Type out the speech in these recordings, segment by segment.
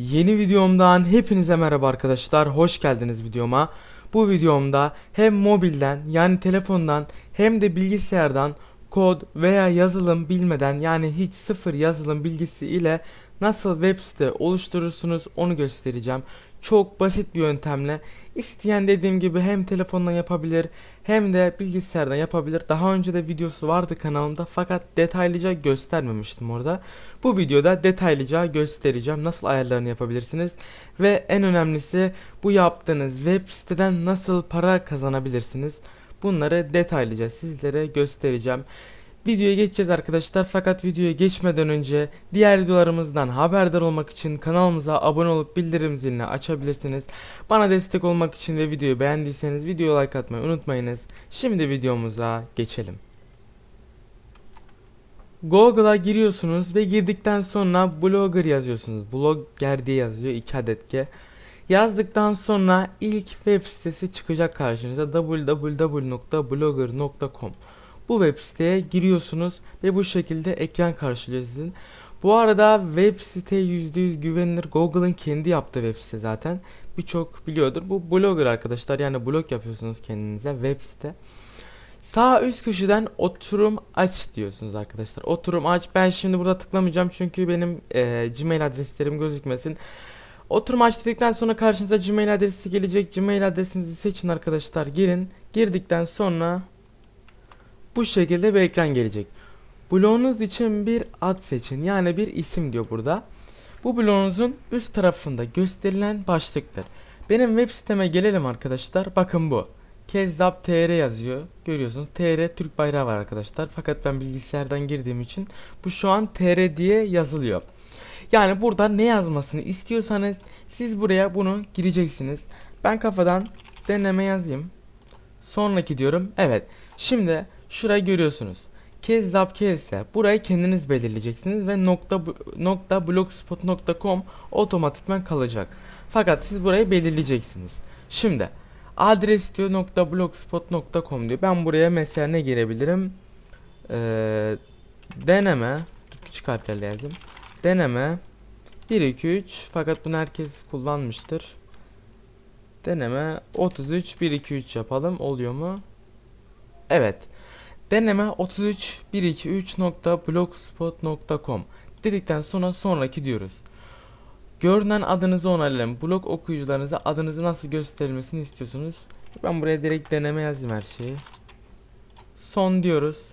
Yeni videomdan hepinize merhaba arkadaşlar. Hoş geldiniz videoma. Bu videomda hem mobilden yani telefondan hem de bilgisayardan kod veya yazılım bilmeden yani hiç sıfır yazılım bilgisi ile nasıl web site oluşturursunuz onu göstereceğim. Çok basit bir yöntemle isteyen dediğim gibi hem telefondan yapabilir hem de bilgisayardan yapabilir. Daha önce de videosu vardı kanalımda fakat detaylıca göstermemiştim orada. Bu videoda detaylıca göstereceğim nasıl ayarlarını yapabilirsiniz ve en önemlisi bu yaptığınız web siteden nasıl para kazanabilirsiniz. Bunları detaylıca sizlere göstereceğim. Videoya geçeceğiz arkadaşlar fakat videoya geçmeden önce diğer videolarımızdan haberdar olmak için kanalımıza abone olup bildirim zilini açabilirsiniz. Bana destek olmak için ve videoyu beğendiyseniz videoya like atmayı unutmayınız. Şimdi videomuza geçelim. Google'a giriyorsunuz ve girdikten sonra blogger yazıyorsunuz. Blogger diye yazıyor 2 adet G. Yazdıktan sonra ilk web sitesi çıkacak karşınıza www.blogger.com Bu web siteye giriyorsunuz ve bu şekilde ekran karşılıyor sizin. Bu arada web site %100 güvenilir. Google'ın kendi yaptığı web site zaten. Birçok biliyordur. Bu blogger arkadaşlar yani blog yapıyorsunuz kendinize web site. Sağ üst köşeden oturum aç diyorsunuz arkadaşlar. Oturum aç. Ben şimdi burada tıklamayacağım çünkü benim e, Gmail adreslerim gözükmesin. Oturum aç dedikten sonra karşınıza Gmail adresi gelecek. Gmail adresinizi seçin arkadaşlar. Girin. Girdikten sonra bu şekilde bir ekran gelecek. Bloğunuz için bir ad seçin. Yani bir isim diyor burada. Bu bloğunuzun üst tarafında gösterilen başlıktır. Benim web siteme gelelim arkadaşlar. Bakın bu. Kezzap TR yazıyor. Görüyorsunuz TR Türk bayrağı var arkadaşlar. Fakat ben bilgisayardan girdiğim için bu şu an TR diye yazılıyor. Yani burada ne yazmasını istiyorsanız siz buraya bunu gireceksiniz. Ben kafadan deneme yazayım. Sonraki diyorum. Evet. Şimdi şurayı görüyorsunuz. Kezzap kesse burayı kendiniz belirleyeceksiniz ve nokta nokta blogspot.com otomatikman kalacak. Fakat siz burayı belirleyeceksiniz. Şimdi adres diyor nokta blogspot.com diyor. Ben buraya mesela ne girebilirim? Ee, deneme küçük harflerle yazayım. Deneme 1 2 3 fakat bunu herkes kullanmıştır. Deneme 33 1 2 3 yapalım. Oluyor mu? Evet. Deneme 33 1 2 3.blogspot.com dedikten sonra sonraki diyoruz. Görünen adınızı onaylayın. Blog okuyucularınıza adınızı nasıl gösterilmesini istiyorsunuz? Ben buraya direkt deneme yazayım her şeyi. Son diyoruz.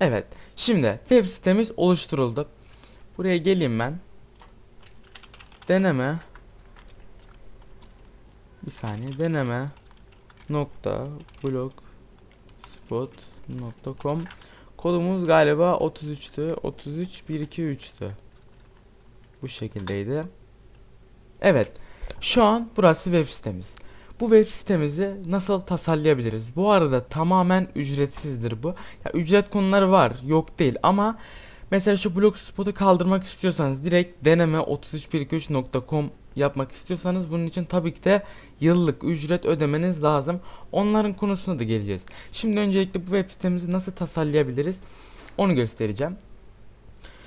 Evet. Şimdi web sitemiz oluşturuldu. Buraya geleyim ben. Deneme. Bir saniye. Deneme. Nokta blogspot.com Kodumuz galiba 33'tü. 33 1 2 3'tü. Bu şekildeydi. Evet. Şu an burası web sitemiz. Bu web sitemizi nasıl tasarlayabiliriz? Bu arada tamamen ücretsizdir bu. Ya ücret konuları var, yok değil ama mesela şu blogspot'u kaldırmak istiyorsanız direkt deneme 3313.com yapmak istiyorsanız bunun için tabii ki de yıllık ücret ödemeniz lazım. Onların konusuna da geleceğiz. Şimdi öncelikle bu web sitemizi nasıl tasarlayabiliriz? Onu göstereceğim.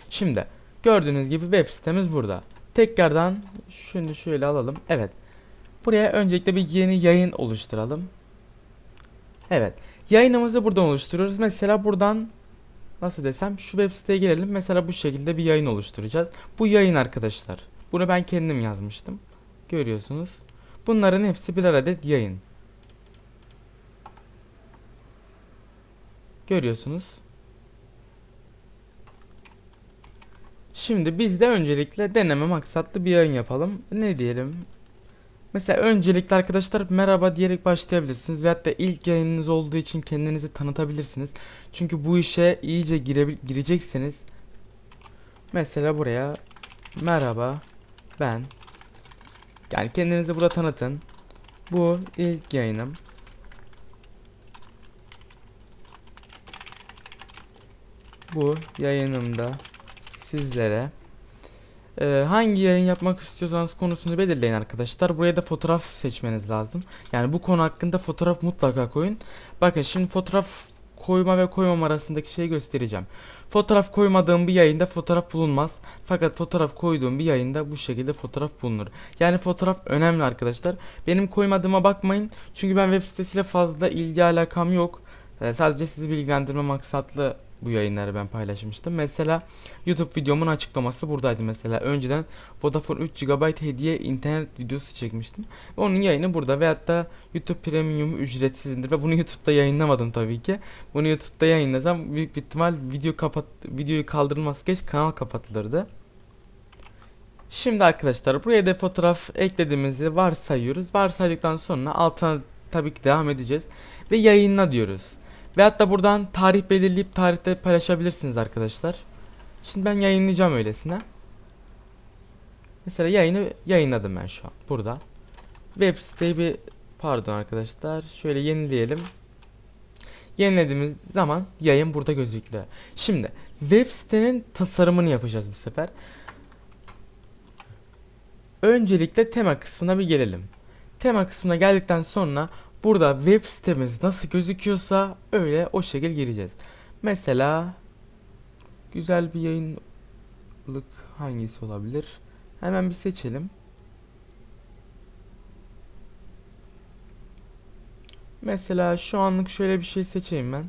Şimdi gördüğünüz gibi web sitemiz burada. Tekrardan şunu şöyle alalım. Evet. Buraya öncelikle bir yeni yayın oluşturalım. Evet. Yayınımızı buradan oluşturuyoruz. Mesela buradan nasıl desem şu web siteye girelim. Mesela bu şekilde bir yayın oluşturacağız. Bu yayın arkadaşlar. Bunu ben kendim yazmıştım. Görüyorsunuz. Bunların hepsi bir adet yayın. Görüyorsunuz. Şimdi biz de öncelikle deneme maksatlı bir yayın yapalım. Ne diyelim? Mesela öncelikle arkadaşlar merhaba diyerek başlayabilirsiniz veyahut da ilk yayınınız olduğu için kendinizi tanıtabilirsiniz. Çünkü bu işe iyice gireceksiniz. Mesela buraya merhaba ben yani kendinizi burada tanıtın. Bu ilk yayınım. Bu yayınımda sizlere ee, hangi yayın yapmak istiyorsanız konusunu belirleyin arkadaşlar. Buraya da fotoğraf seçmeniz lazım. Yani bu konu hakkında fotoğraf mutlaka koyun. Bakın şimdi fotoğraf koyma ve koymama arasındaki şeyi göstereceğim. Fotoğraf koymadığım bir yayında fotoğraf bulunmaz. Fakat fotoğraf koyduğum bir yayında bu şekilde fotoğraf bulunur. Yani fotoğraf önemli arkadaşlar. Benim koymadığıma bakmayın. Çünkü ben web sitesiyle fazla ilgi alakam yok. Ee, sadece sizi bilgilendirme maksatlı bu yayınları ben paylaşmıştım. Mesela YouTube videomun açıklaması buradaydı mesela. Önceden Vodafone 3 GB hediye internet videosu çekmiştim. Ve onun yayını burada veyahut da YouTube Premium ücretsizdir ve bunu YouTube'da yayınlamadım tabii ki. Bunu YouTube'da yayınlasam büyük bir ihtimal video kapat videoyu kaldırılması geç kanal kapatılırdı. Şimdi arkadaşlar buraya da fotoğraf eklediğimizi varsayıyoruz. Varsaydıktan sonra altına tabii ki devam edeceğiz ve yayınla diyoruz. Veyahut da buradan tarih belirleyip tarihte paylaşabilirsiniz arkadaşlar. Şimdi ben yayınlayacağım öylesine. Mesela yayını yayınladım ben şu an burada. Web siteyi bir pardon arkadaşlar şöyle yenileyelim. Yenilediğimiz zaman yayın burada gözüküyor. Şimdi web sitenin tasarımını yapacağız bu sefer. Öncelikle tema kısmına bir gelelim. Tema kısmına geldikten sonra burada web sitemiz nasıl gözüküyorsa öyle o şekil gireceğiz. Mesela güzel bir yayınlık hangisi olabilir? Hemen bir seçelim. Mesela şu anlık şöyle bir şey seçeyim ben.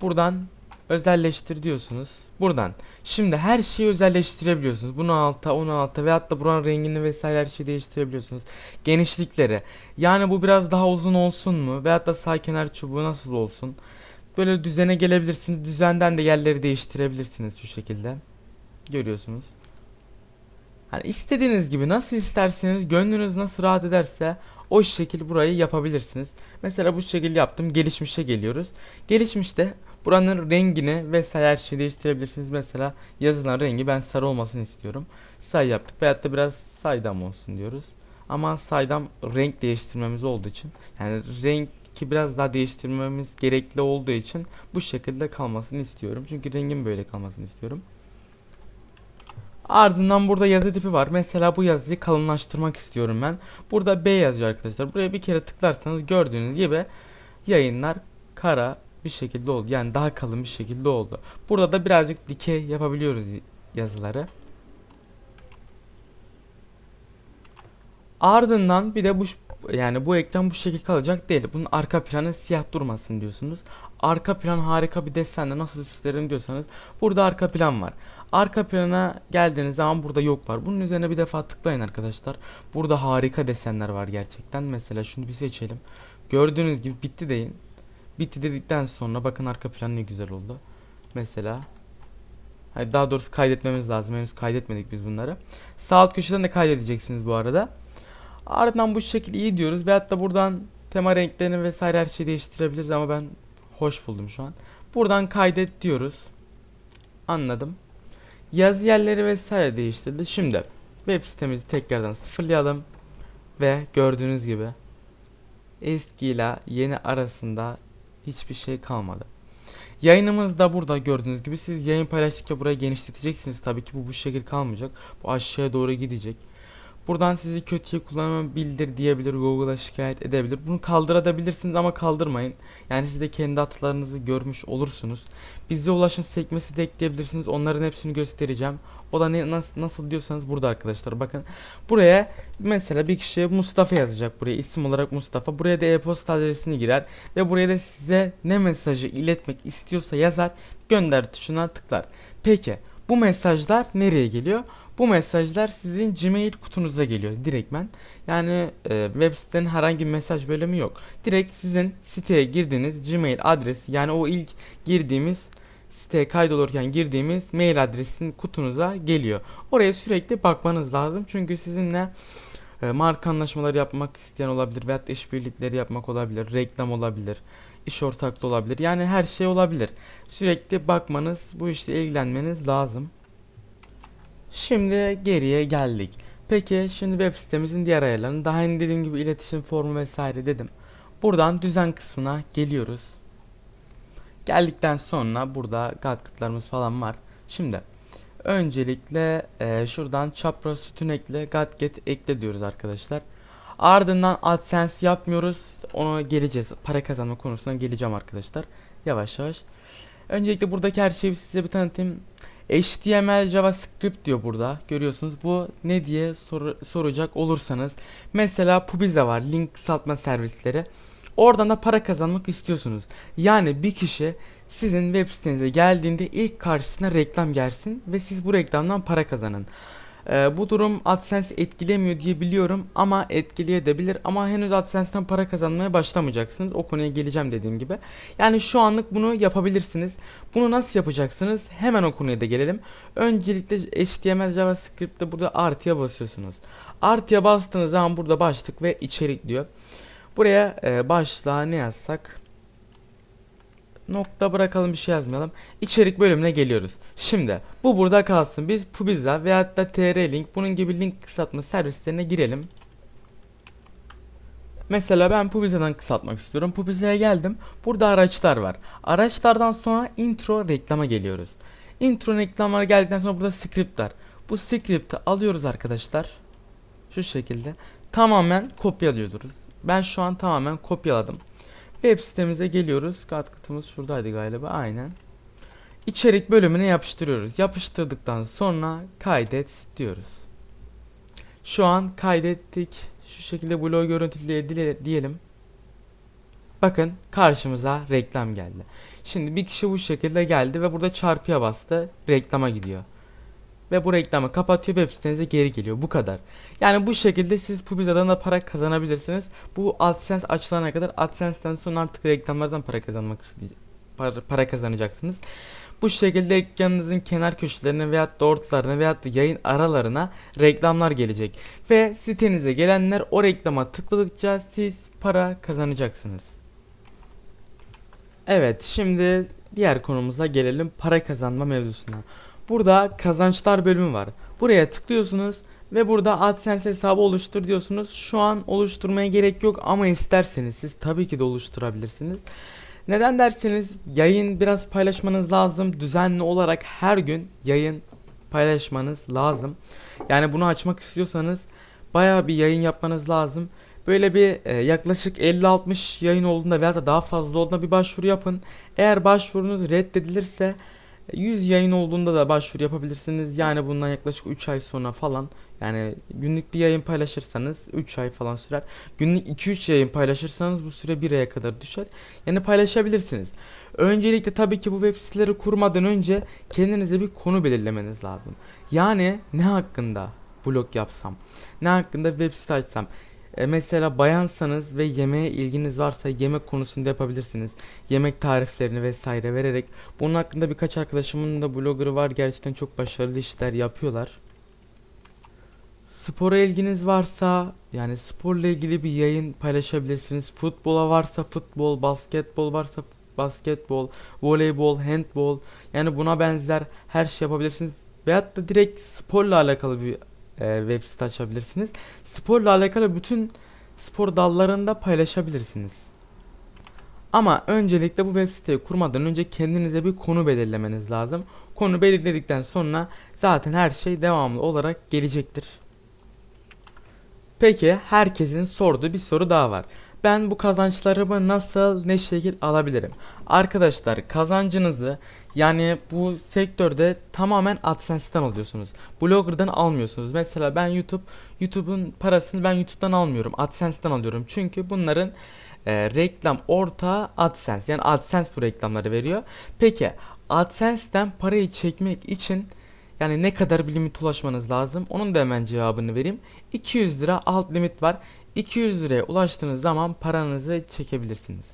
Buradan özelleştir diyorsunuz. Buradan. Şimdi her şeyi özelleştirebiliyorsunuz. Bunu alta, onu alta ve hatta buranın rengini vesaire her şeyi değiştirebiliyorsunuz. Genişlikleri. Yani bu biraz daha uzun olsun mu? Veyahut da sağ kenar çubuğu nasıl olsun? Böyle düzene gelebilirsiniz. Düzenden de yerleri değiştirebilirsiniz şu şekilde. Görüyorsunuz. Hani istediğiniz gibi nasıl isterseniz gönlünüz nasıl rahat ederse o şekil burayı yapabilirsiniz. Mesela bu şekil yaptım. Gelişmişe geliyoruz. Gelişmişte buranın rengini vesaire her şeyi değiştirebilirsiniz. Mesela yazılan rengi ben sarı olmasını istiyorum. Say yaptık. Veyahut da biraz saydam olsun diyoruz. Ama saydam renk değiştirmemiz olduğu için yani renk ki biraz daha değiştirmemiz gerekli olduğu için bu şekilde kalmasını istiyorum. Çünkü rengin böyle kalmasını istiyorum. Ardından burada yazı tipi var. Mesela bu yazıyı kalınlaştırmak istiyorum ben. Burada B yazıyor arkadaşlar. Buraya bir kere tıklarsanız gördüğünüz gibi yayınlar kara bir şekilde oldu. Yani daha kalın bir şekilde oldu. Burada da birazcık dikey yapabiliyoruz yazıları. Ardından bir de bu yani bu ekran bu şekilde kalacak değil. Bunun arka planı siyah durmasın diyorsunuz. Arka plan harika bir desenle nasıl isterim diyorsanız burada arka plan var. Arka plana geldiğiniz zaman burada yok var. Bunun üzerine bir defa tıklayın arkadaşlar. Burada harika desenler var gerçekten. Mesela şunu bir seçelim. Gördüğünüz gibi bitti deyin. Bitti dedikten sonra bakın arka plan ne güzel oldu. Mesela Hayır, daha doğrusu kaydetmemiz lazım. Henüz kaydetmedik biz bunları. Sağ alt köşeden de kaydedeceksiniz bu arada. Ardından bu şekil iyi diyoruz. Veyahut da buradan tema renklerini vesaire her şeyi değiştirebiliriz ama ben hoş buldum şu an. Buradan kaydet diyoruz. Anladım. Yazı yerleri vesaire değiştirdi. Şimdi web sitemizi tekrardan sıfırlayalım. Ve gördüğünüz gibi eski ile yeni arasında hiçbir şey kalmadı. Yayınımız da burada gördüğünüz gibi siz yayın paylaştıkça burayı genişleteceksiniz. Tabii ki bu bu şekil kalmayacak. Bu aşağıya doğru gidecek. Buradan sizi kötüye kullanma bildir diyebilir, Google'a şikayet edebilir. Bunu kaldırabilirsiniz ama kaldırmayın. Yani siz de kendi hatalarınızı görmüş olursunuz. Bize ulaşın sekmesi de ekleyebilirsiniz. Onların hepsini göstereceğim. O da ne, nasıl, nasıl diyorsanız burada arkadaşlar bakın. Buraya mesela bir kişi Mustafa yazacak buraya isim olarak Mustafa. Buraya da e-posta adresini girer ve buraya da size ne mesajı iletmek istiyorsa yazar. Gönder tuşuna tıklar. Peki bu mesajlar nereye geliyor? Bu mesajlar sizin Gmail kutunuza geliyor direktmen. Yani e, web sitenin herhangi bir mesaj bölümü yok. Direkt sizin siteye girdiğiniz Gmail adresi yani o ilk girdiğimiz siteye kaydolurken girdiğimiz mail adresin kutunuza geliyor. Oraya sürekli bakmanız lazım. Çünkü sizinle e, marka anlaşmaları yapmak isteyen olabilir veya işbirlikleri yapmak olabilir, reklam olabilir, iş ortaklığı olabilir. Yani her şey olabilir. Sürekli bakmanız, bu işte ilgilenmeniz lazım. Şimdi geriye geldik. Peki şimdi web sitemizin diğer ayarlarını daha önce dediğim gibi iletişim formu vesaire dedim. Buradan düzen kısmına geliyoruz. Geldikten sonra burada gadgetlarımız falan var. Şimdi öncelikle e, şuradan çapraz sütun ekle gadget ekle diyoruz arkadaşlar. Ardından AdSense yapmıyoruz. Ona geleceğiz. Para kazanma konusuna geleceğim arkadaşlar. Yavaş yavaş. Öncelikle buradaki her şeyi size bir tanıtayım. HTML, JavaScript diyor burada. Görüyorsunuz. Bu ne diye soru, soracak olursanız. Mesela Pubiza var. Link kısaltma servisleri. Oradan da para kazanmak istiyorsunuz. Yani bir kişi sizin web sitenize geldiğinde ilk karşısına reklam gelsin ve siz bu reklamdan para kazanın. Ee, bu durum AdSense etkilemiyor diye biliyorum ama etkileyebilir ama henüz AdSense'ten para kazanmaya başlamayacaksınız. O konuya geleceğim dediğim gibi. Yani şu anlık bunu yapabilirsiniz. Bunu nasıl yapacaksınız? Hemen o konuya da gelelim. Öncelikle HTML JavaScript'te burada artıya basıyorsunuz. Artıya bastığınız zaman burada başlık ve içerik diyor. Buraya e, başlığa ne yazsak? Nokta bırakalım bir şey yazmayalım. İçerik bölümüne geliyoruz. Şimdi bu burada kalsın. Biz Pubiza veyahut da TR-Link bunun gibi link kısaltma servislerine girelim. Mesela ben Pubiza'dan kısaltmak istiyorum. Pubiza'ya geldim. Burada araçlar var. Araçlardan sonra intro reklama geliyoruz. Intro reklamlar geldikten sonra burada script var. Bu script'i alıyoruz arkadaşlar. Şu şekilde. Tamamen kopyalıyoruz. Ben şu an tamamen kopyaladım. Web sitemize geliyoruz. Katkıtımız şuradaydı galiba. Aynen. İçerik bölümüne yapıştırıyoruz. Yapıştırdıktan sonra kaydet diyoruz. Şu an kaydettik. Şu şekilde bloğu görüntüleye dile- diyelim. Bakın karşımıza reklam geldi. Şimdi bir kişi bu şekilde geldi ve burada çarpıya bastı. Reklama gidiyor. Ve bu reklamı kapatıyor web sitenize geri geliyor. Bu kadar. Yani bu şekilde siz Pubiza'dan da para kazanabilirsiniz. Bu AdSense açılana kadar AdSense'ten sonra artık reklamlardan para kazanmak para, para kazanacaksınız. Bu şekilde ekranınızın kenar köşelerine veyahut da ortalarına veyahut da yayın aralarına reklamlar gelecek. Ve sitenize gelenler o reklama tıkladıkça siz para kazanacaksınız. Evet şimdi diğer konumuza gelelim para kazanma mevzusuna. Burada kazançlar bölümü var. Buraya tıklıyorsunuz ve burada AdSense hesabı oluştur diyorsunuz. Şu an oluşturmaya gerek yok ama isterseniz siz tabii ki de oluşturabilirsiniz. Neden derseniz yayın biraz paylaşmanız lazım. Düzenli olarak her gün yayın paylaşmanız lazım. Yani bunu açmak istiyorsanız bayağı bir yayın yapmanız lazım. Böyle bir e, yaklaşık 50-60 yayın olduğunda veya da daha fazla olduğunda bir başvuru yapın. Eğer başvurunuz reddedilirse 100 yayın olduğunda da başvuru yapabilirsiniz. Yani bundan yaklaşık 3 ay sonra falan yani günlük bir yayın paylaşırsanız 3 ay falan sürer. Günlük 2-3 yayın paylaşırsanız bu süre 1 aya kadar düşer. Yani paylaşabilirsiniz. Öncelikle tabii ki bu web siteleri kurmadan önce kendinize bir konu belirlemeniz lazım. Yani ne hakkında blog yapsam, ne hakkında web site açsam. E, mesela bayansanız ve yemeğe ilginiz varsa yemek konusunda yapabilirsiniz. Yemek tariflerini vesaire vererek. Bunun hakkında birkaç arkadaşımın da bloggerı var. Gerçekten çok başarılı işler yapıyorlar. Spora ilginiz varsa yani sporla ilgili bir yayın paylaşabilirsiniz. Futbola varsa futbol, basketbol varsa basketbol, voleybol, handbol yani buna benzer her şey yapabilirsiniz. Veyahut da direkt sporla alakalı bir e, web site açabilirsiniz. Sporla alakalı bütün spor dallarında paylaşabilirsiniz. Ama öncelikle bu web siteyi kurmadan önce kendinize bir konu belirlemeniz lazım. Konu belirledikten sonra zaten her şey devamlı olarak gelecektir. Peki herkesin sorduğu bir soru daha var. Ben bu kazançlarımı nasıl ne şekil alabilirim? Arkadaşlar kazancınızı yani bu sektörde tamamen AdSense'ten alıyorsunuz. Blogger'dan almıyorsunuz. Mesela ben YouTube YouTube'un parasını ben YouTube'dan almıyorum. AdSense'ten alıyorum. Çünkü bunların e, reklam ortağı AdSense. Yani AdSense bu reklamları veriyor. Peki AdSense'ten parayı çekmek için yani ne kadar bir limit ulaşmanız lazım? Onun da hemen cevabını vereyim. 200 lira alt limit var. 200 liraya ulaştığınız zaman paranızı çekebilirsiniz.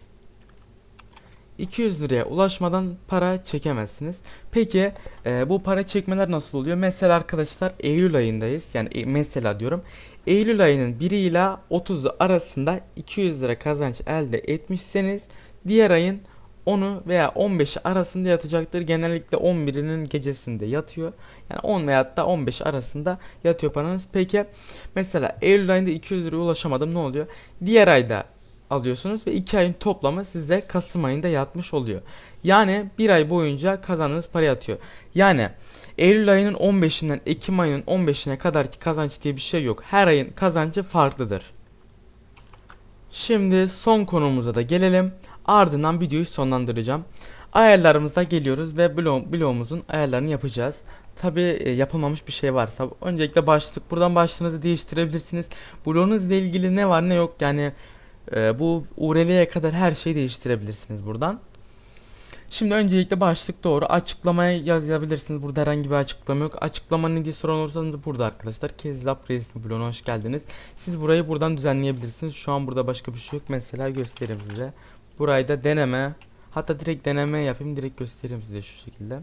200 liraya ulaşmadan para çekemezsiniz. Peki e, bu para çekmeler nasıl oluyor? Mesela arkadaşlar Eylül ayındayız. Yani e, mesela diyorum. Eylül ayının 1 ile 30'u arasında 200 lira kazanç elde etmişseniz diğer ayın 10'u veya 15'i arasında yatacaktır. Genellikle 11'inin gecesinde yatıyor. Yani 10 veya da 15 arasında yatıyor paranız. Peki mesela Eylül ayında 200 liraya ulaşamadım ne oluyor? Diğer ayda alıyorsunuz ve 2 ayın toplamı size Kasım ayında yatmış oluyor. Yani bir ay boyunca kazandığınız para yatıyor. Yani Eylül ayının 15'inden Ekim ayının 15'ine kadar ki kazanç diye bir şey yok. Her ayın kazancı farklıdır. Şimdi son konumuza da gelelim. Ardından videoyu sonlandıracağım. Ayarlarımıza geliyoruz ve blog, ayarlarını yapacağız. Tabi yapılmamış bir şey varsa öncelikle başlık buradan başlığınızı değiştirebilirsiniz. Blogunuzla ilgili ne var ne yok yani e, bu URL'ye kadar her şeyi değiştirebilirsiniz buradan. Şimdi öncelikle başlık doğru. Açıklamaya yazabilirsiniz. Burada herhangi bir açıklama yok. Açıklama ne diye soran olursanız burada arkadaşlar. Kezzap resmi bloğuna hoş geldiniz. Siz burayı buradan düzenleyebilirsiniz. Şu an burada başka bir şey yok. Mesela göstereyim size. Burayı da deneme. Hatta direkt deneme yapayım. Direkt göstereyim size şu şekilde.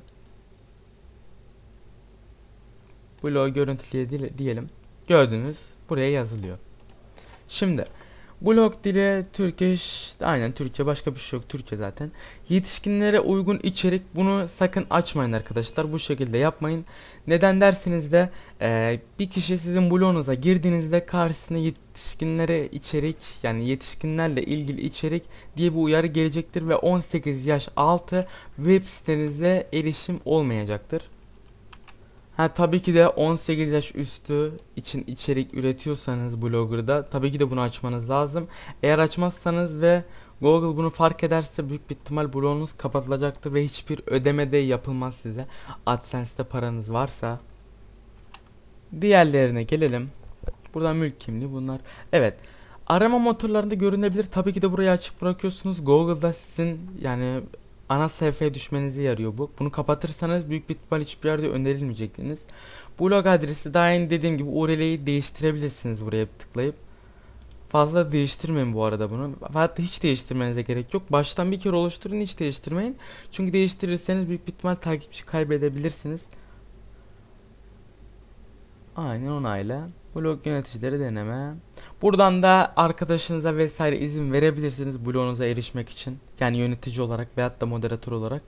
Bloğu görüntüleye diyelim. Gördünüz. Buraya yazılıyor. Şimdi Blog dili Türkçe aynen Türkçe başka bir şey yok Türkçe zaten. Yetişkinlere uygun içerik bunu sakın açmayın arkadaşlar bu şekilde yapmayın. Neden dersiniz de e, bir kişi sizin blogunuza girdiğinizde karşısına yetişkinlere içerik yani yetişkinlerle ilgili içerik diye bir uyarı gelecektir ve 18 yaş altı web sitenize erişim olmayacaktır. Ha tabii ki de 18 yaş üstü için içerik üretiyorsanız blogger'da tabii ki de bunu açmanız lazım. Eğer açmazsanız ve Google bunu fark ederse büyük bir ihtimal blogunuz kapatılacaktır ve hiçbir ödeme de yapılmaz size. AdSense'de paranız varsa. Diğerlerine gelelim. Buradan mülk kimliği bunlar. Evet. Arama motorlarında görünebilir. Tabii ki de burayı açık bırakıyorsunuz. Google'da sizin yani ana sayfaya düşmenize yarıyor bu. Bunu kapatırsanız büyük bir ihtimal hiçbir yerde önerilmeyeceksiniz. Blog adresi daha yeni dediğim gibi URL'yi değiştirebilirsiniz buraya tıklayıp. Fazla değiştirmeyin bu arada bunu. Hatta hiç değiştirmenize gerek yok. Baştan bir kere oluşturun hiç değiştirmeyin. Çünkü değiştirirseniz büyük bir ihtimal takipçi kaybedebilirsiniz. Aynen onayla. Blog yöneticileri deneme. Buradan da arkadaşınıza vesaire izin verebilirsiniz blogunuza erişmek için. Yani yönetici olarak veyahut da moderatör olarak.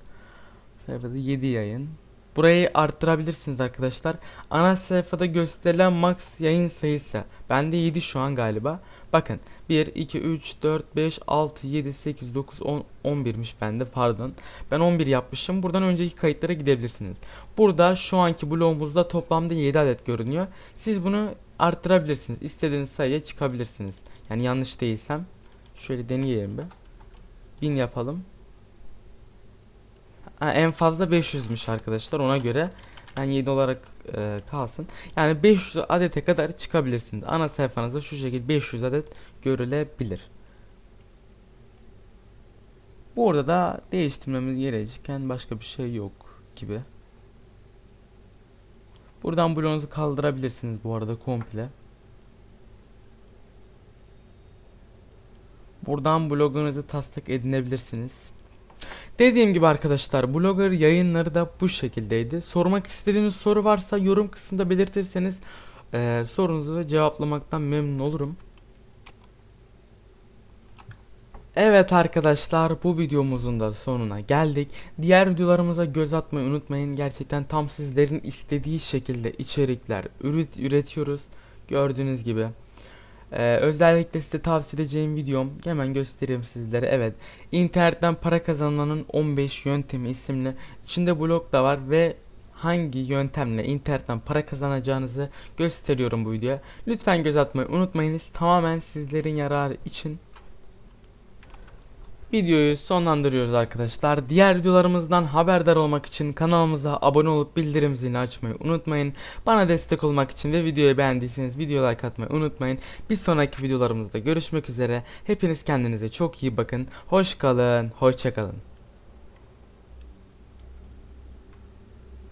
Sayfada 7 yayın. Burayı arttırabilirsiniz arkadaşlar. Ana sayfada gösterilen max yayın sayısı. Bende 7 şu an galiba. Bakın 1, 2, 3, 4, 5, 6, 7, 8, 9, 10, 11'miş bende pardon. Ben 11 yapmışım. Buradan önceki kayıtlara gidebilirsiniz. Burada şu anki blogumuzda toplamda 7 adet görünüyor. Siz bunu arttırabilirsiniz. İstediğiniz sayıya çıkabilirsiniz. Yani yanlış değilsem. Şöyle deneyelim bir. 1000 yapalım. Ha, en fazla 500'müş arkadaşlar ona göre. Ben 7 olarak e, kalsın. Yani 500 adete kadar çıkabilirsiniz. Ana sayfanızda şu şekilde 500 adet görülebilir. Burada da değiştirmemiz gereken başka bir şey yok gibi. Buradan bloğunuzu kaldırabilirsiniz bu arada komple. Buradan blogunuzu taslak edinebilirsiniz. Dediğim gibi arkadaşlar blogger yayınları da bu şekildeydi. Sormak istediğiniz soru varsa yorum kısmında belirtirseniz e, sorunuzu cevaplamaktan memnun olurum. Evet arkadaşlar bu videomuzun da sonuna geldik. Diğer videolarımıza göz atmayı unutmayın. Gerçekten tam sizlerin istediği şekilde içerikler üret üretiyoruz. Gördüğünüz gibi. Ee, özellikle size tavsiye edeceğim videom hemen göstereyim sizlere. Evet, internetten para kazanmanın 15 yöntemi isimli içinde blog da var ve hangi yöntemle internetten para kazanacağınızı gösteriyorum bu videoya. Lütfen göz atmayı unutmayınız. Tamamen sizlerin yararı için videoyu sonlandırıyoruz arkadaşlar. Diğer videolarımızdan haberdar olmak için kanalımıza abone olup bildirim zilini açmayı unutmayın. Bana destek olmak için ve videoyu beğendiyseniz video like atmayı unutmayın. Bir sonraki videolarımızda görüşmek üzere. Hepiniz kendinize çok iyi bakın. Hoş kalın, hoşça kalın.